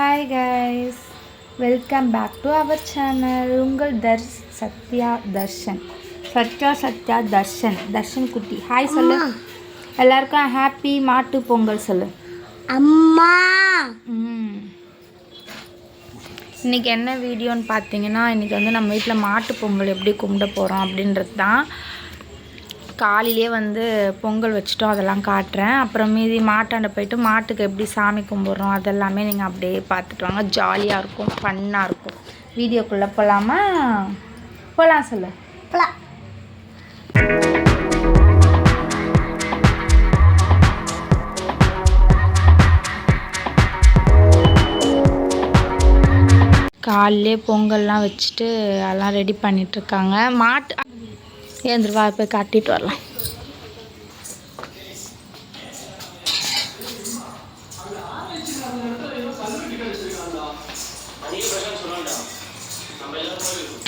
Hi guys welcome back to our channel உங்கள் தர்ஷ் சத்யா தர்ஷன். சத்யா சத்யா தர்ஷன். தர்ஷன் குட்டி. Hi சொல்லு. எல்லாருக்கும் ஹாப்பி மாட்டு பொங்கல் சொல்லு. அம்மா. ம். இன்னைக்கு என்ன வீடியோன்னு பார்த்தீங்கன்னா இன்றைக்கி வந்து நம்ம வீட்டில் மாட்டு பொங்கல் எப்படி கும்பிட போகிறோம் அப்படின்றது தான். காலையிலே வந்து பொங்கல் வச்சுட்டோம் அதெல்லாம் காட்டுறேன். அப்புறம் மீதி மாட்டாண்ட போயிட்டு மாட்டுக்கு எப்படி சாமி கும்பிட்றோம் அதெல்லாமே நீங்கள் அப்படியே பார்த்துட்டு வாங்க. ஜாலியாக இருக்கும் ஃபன்னாக இருக்கும். வீடியோக்குள்ளே போகலாமா போகலாம் சொல்லு. பலா- காலையிலே பொங்கல்லாம் வச்சுட்டு எல்லாம் ரெடி பண்ணிகிட்ருக்காங்க மாட்டு ஏந்திருவா போய் கட்டிட்டு வரலாம்.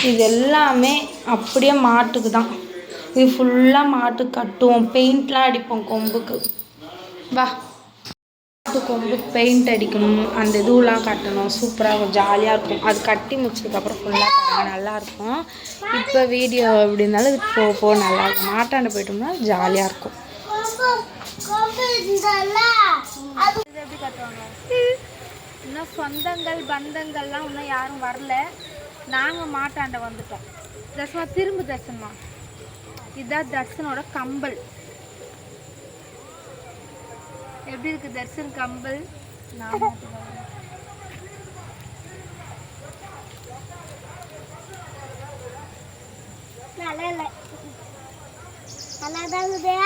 இது எல்லாமே அப்படியே மாட்டுக்கு தான். இது ஃபுல்லாக மாட்டுக்கு கட்டுவோம். பெயிண்ட்லாம் அடிப்போம் கொம்புக்கு. வா. கொம்பு பெயிண்ட் அடிக்கணும் அந்த இதுவெலாம் கட்டணும். சூப்பராக இருக்கும் ஜாலியாக இருக்கும். அது கட்டி முடிச்சதுக்கப்புறம் ஃபுல்லாக பாருங்கள் நல்லாயிருக்கும் இப்போ வீடியோ எப்படி இருந்தாலும் இது போ போ நல்லா இருக்கும். மாட்டாண்ட போயிட்டோம்னா ஜாலியாக இருக்கும். இன்னும் சொந்தங்கள் பந்தங்கள்லாம் இன்னும் யாரும் வரல. நாங்கள் மாட்டாண்ட வந்துட்டோம். தர்சனா திரும்ப தர்சனமா இதுதான் தர்சனோட கம்பல். எப்படி இருக்கு தர்சன் கம்பல். நல்லா இருக்குதா?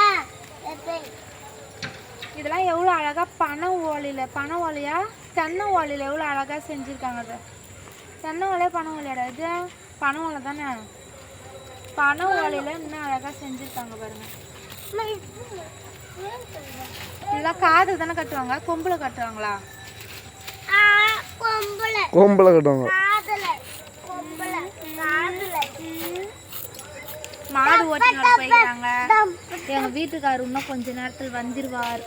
இதெல்லாம் எவ்வளோ அழகாக பனை ஓலையில் பனை ஓலையா? தென்னை ஓலையில் எவ்வளோ அழகாக செஞ்சுருக்காங்க அதை. தென்னை ஓலையா பனை ஓலையாடா இது? பனை ஓலை தானே? பனை ஓலையில் இன்னும் அழகாக செஞ்சுருக்காங்க பாருங்க. இதெல்லாம் காது தானே கட்டுவாங்க. கொம்பில் கட்டுவாங்களா? ஆ, கொம்புல, கோம்பலை கட்டுவாங்க. காதுல, கொம்புல, காதுல. மாடு ஓட்டினோட போய்க்கிறாங்க. எங்கள் வீட்டுக்காரர் இன்னும் கொஞ்ச நேரத்தில் வந்துடுவார்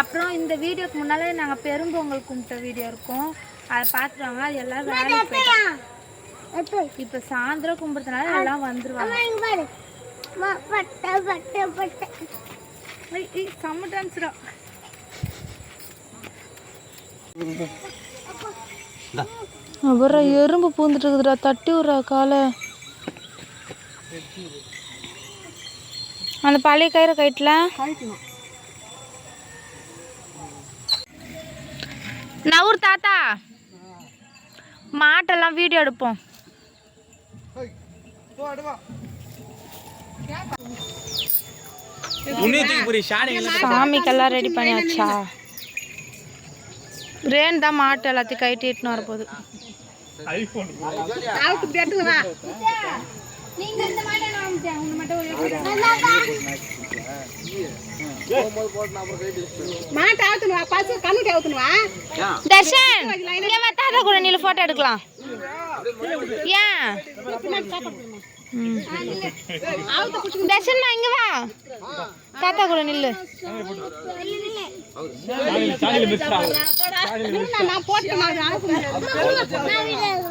அப்புறம் இந்த வீடியோக்கு முன்னாலே நாங்கள் பெரும்பொங்கல் கும்பிட்ட வீடியோ இருக்கும். அதை பார்த்துருவாங்க அது எல்லாம் வேலைக்கு போயிட்டாங்க? இப்போ சாயந்தரம் கும்பிட்றதுனால எல்லாம் வந்துருவாங்க. செம்ம டான்ஸ்ரா அப்புறம் எறும்பு பூந்துட்டு இருக்குதுடா தட்டி விட்றா காலை. அந்த பழைய கயிறை கயிட்டுல நவுர் தாத்தா மாட்டெல்லாம் வீடியோ எடுப்போம். சாமிக்கெல்லாம் ரெடி பண்ணியாச்சா? ரேன் தான் மாட்டு எல்லாத்தையும் கைட்டு இட்டுன்னு வரப்போகுது. நீங்க இந்த மாட்டை நான் அமுத்தேன். உன்னை மட்டும் ஒரே ஒரு தர்ஷன் கூட நில்லு போட்டோ எடுக்கலாம். ஏன். தர்ஷன்மா இங்க வா தாத்தா கூட நில்லு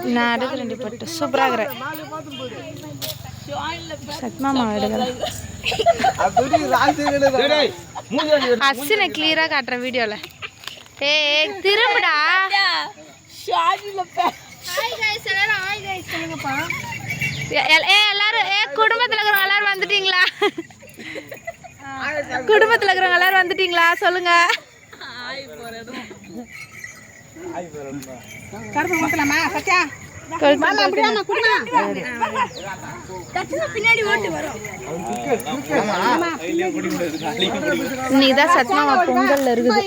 நான் எடுக்க ரெண்டு பட்டு சூப்பராக இருக்கிறேன் சத்மாமா எடுக்கிறேன் அஸ்ஸினை கிளியராக காட்டுறேன் வீடியோவில் ஏய் திரும்புடா எ- எல்- ஏ எல்லாரும் ஏ குடும்பத்தில் இருக்கிறவங்க எல்லாரும் வந்துட்டீங்களா? குடும்பத்தில் இருக்கிறவங்க எல்லாரும் வந்துட்டீங்களா? சொல்லுங்க. இன்னைக்கு தான் சத்மாமா பொங்கல்ல இருக்குது.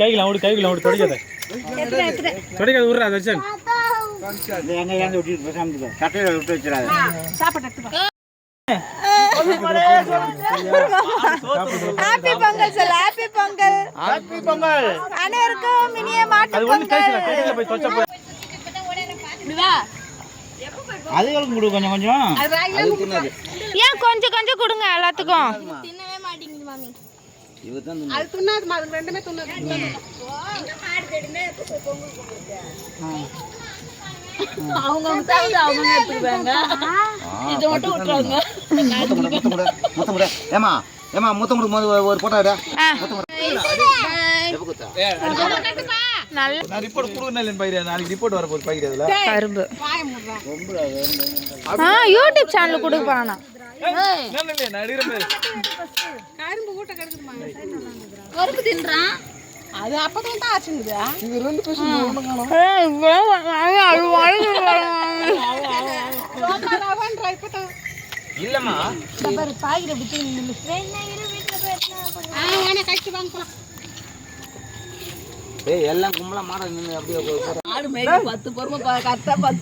கைகள் அவரு கைகள் தொடக்காத விட்றா தர்ஷன் ஹாப்பி பொங்கல் சொல்ல ஹாப்பி பொங்கல் ஹாப்பி பொங்கல் அனைவருக்கும் இனிய மாட்டு அது ஒண்ணு கைகள் கைகளை போய் தொச்ச போய் அதுகளுக்கு கொடு கொஞ்சம் கொஞ்சம். ஏன் கொஞ்சம் கொஞ்சம் கொடுங்க எல்லாத்துக்கும். இவர் தான் அது துண்ணாதுமா அது ரெண்டுமே துண்ணாது அவங்க அவங்க அவங்க எடுத்துக்குவாங்க. இதை மட்டும் விட்டுருவாங்க முத்தம் கொடு ஏமா ஏமா முத்தம் கொடுக்கும் ஒரு போட்டோ முத்தம் ஆ. யூடியூப் சேனல் கொடுப்பானா. கரும்பு ஊட்ட கிடக்குதுமா கரும்பு தின்றான். அது அப்பதான் தான் ஆச்சுங்குதா. இப்பதான் இல்லம்மா. ஆ வேணா கழிச்சு வாங்க போலாம் ஏய் எல்லாம் கும்பலா மாட அப்படியே போய்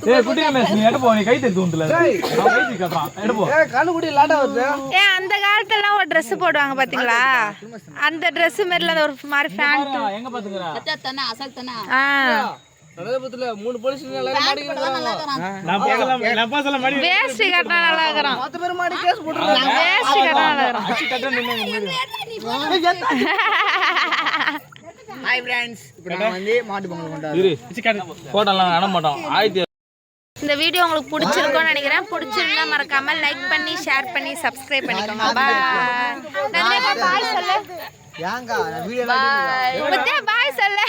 ஏய் குட்டி நீ நீ கை உண்டுல கை அந்த காலத்துல ஒரு Dress போடுவாங்க பாத்தீங்களா? அந்த Dress மாதிரில அந்த ஒரு மாதிரி ஃபேண்ட் எங்க பாத்துக்கிறா? ஆ. நான் பேசலாம் நான் பேசலாம் மணி கட்டினா நல்லா இருக்கிறான். வேஷ்டி கட்டினா நல்லா இருக்கிறான். அச்சி கட்ட நின்னு ஹாய் ஃப்ரெண்ட்ஸ் இப்போ நான் வந்து மாட்டு பொங்கல் கொண்டாடுறோம் போட்டோம்லாம் அட மாட்டோம் ஆயிரத்தி இந்த வீடியோ உங்களுக்கு பிடிச்சிருக்கும்னு நினைக்கிறேன். பிடிச்சிருந்தா மறக்காம லைக் பண்ணி ஷேர் பண்ணி சப்ஸ்கிரைப் பண்ணிக்கோங்க. பாய் பாய் சொல்லு. ஏங்க வீடியோ பாய் பாய் சொல்லு.